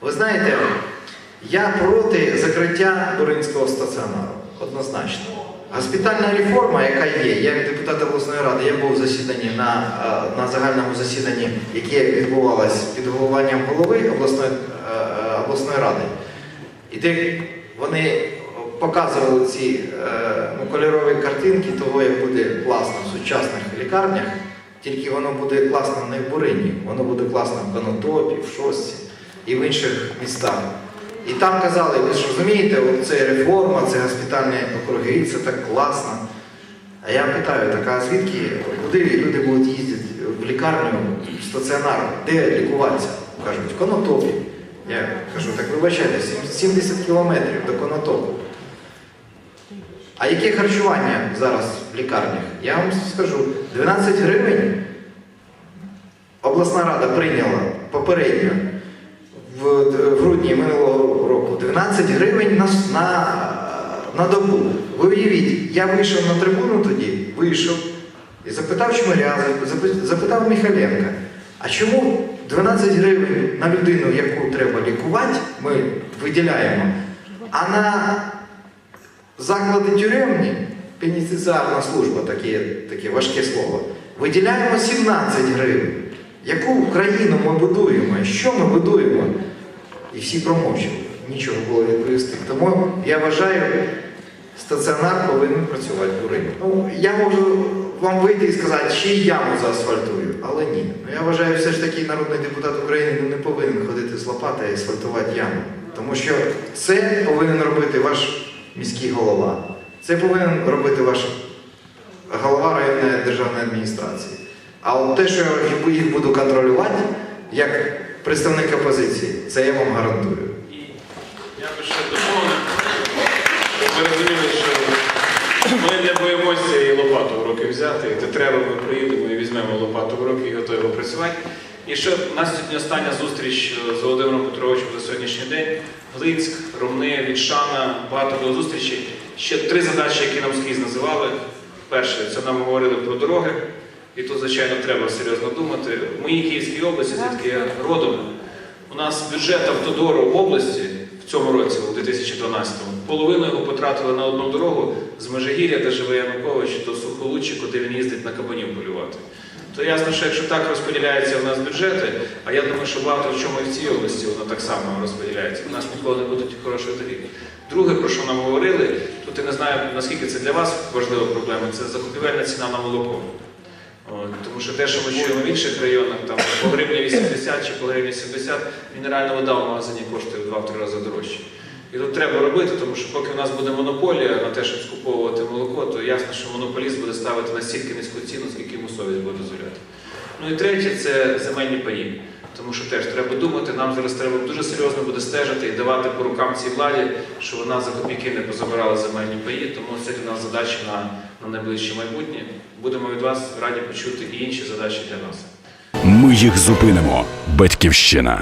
Ви знаєте, я проти закриття Туринського стаціонару. Однозначно. Госпітальна реформа, яка є, я як депутат обласної ради, я був засіданні на, е, на загальному засіданні, яке відбувалось під головуванням голови обласної, е, е, обласної ради. І де вони показували ці ну, кольорові картинки того, як буде класно в сучасних лікарнях, тільки воно буде класно не в Бурині, воно буде класно в Конотопі, в Шості і в інших містах. І там казали, ви ж розумієте, це реформа, це госпітальні округи, це так класно. А я питаю, так а звідки, куди люди будуть їздити в лікарню, в стаціонар, де лікуватися? Кажуть, в Конотопі. Я кажу, так вибачайте, 70 кілометрів до Конотопу. А яке харчування зараз в лікарнях? Я вам скажу, 12 гривень обласна рада прийняла попередньо в, в грудні минулого року 12 гривень на, на, на добу. Ви уявіть, я вийшов на трибуну тоді, вийшов і запитав Чмиря, запитав Михайленка, а чому 12 гривень на людину, яку треба лікувати, ми виділяємо, а на заклади тюремні, пенітенціарна служба, таке, таке важке слово, виділяємо 17 гривень. Яку Україну ми будуємо? Що ми будуємо? І всі промовчали. Нічого було відповісти. Тому я вважаю, стаціонар повинен працювати в Бурині. Ну, я можу вам вийти і сказати, ще й яму заасфальтую, але ні. Ну, я вважаю, все ж таки народний депутат України ну, не повинен ходити з лопатою і асфальтувати яму. Тому що це повинен робити ваш міський голова. Це повинен робити ваш голова районної державної адміністрації. А от те, що я їх буду контролювати як представник опозиції, це я вам гарантую. Я би ще доповнив, ви розуміли, що ми не боїмося і лопату в руки взяти. І треба, ми приїдемо і візьмемо лопату в руки і готові працювати. І ще у нас сьогодні остання зустріч з Володимиром Петровичем за сьогоднішній день. Глицьк, Ромни, Вітшана, багато було зустрічей. Ще три задачі, які нам скрізь називали. Перше, це нам говорили про дороги. І тут, звичайно, треба серйозно думати. В моїй Київській області, звідки я родом, у нас бюджет автодору в області в цьому році, у 2012-му, половину його потратили на одну дорогу з Межигір'я, де живе Янукович, до Сухолуччя, куди він їздить на кабанів полювати. То ясно, що якщо так розподіляються в нас бюджети, а я думаю, що багато в чому і в цій області воно так само розподіляється, у нас ніколи не будуть хорошої дороги. Друге, про що нам говорили, тут я не знаю, наскільки це для вас важлива проблема, це закупівельна ціна на молоко. Тому що те, що ми чуємо в інших районах, там по гривні 80 чи по гривні 70, мінеральна вода в магазині коштує в 2-3 рази дорожче. І тут треба робити, тому що поки в нас буде монополія на те, щоб скуповувати молоко, то ясно, що монополіст буде ставити настільки низьку ціну, скільки йому совість буде дозволяти. Ну і третє це земельні паї. Тому що теж треба думати, нам зараз треба дуже серйозно буде стежити і давати по рукам цій владі, що вона за копійки не позабирала земельні паї. Тому це для нас задача на, на найближче майбутнє. Будемо від вас раді почути і інші задачі для нас. Ми їх зупинимо. Батьківщина.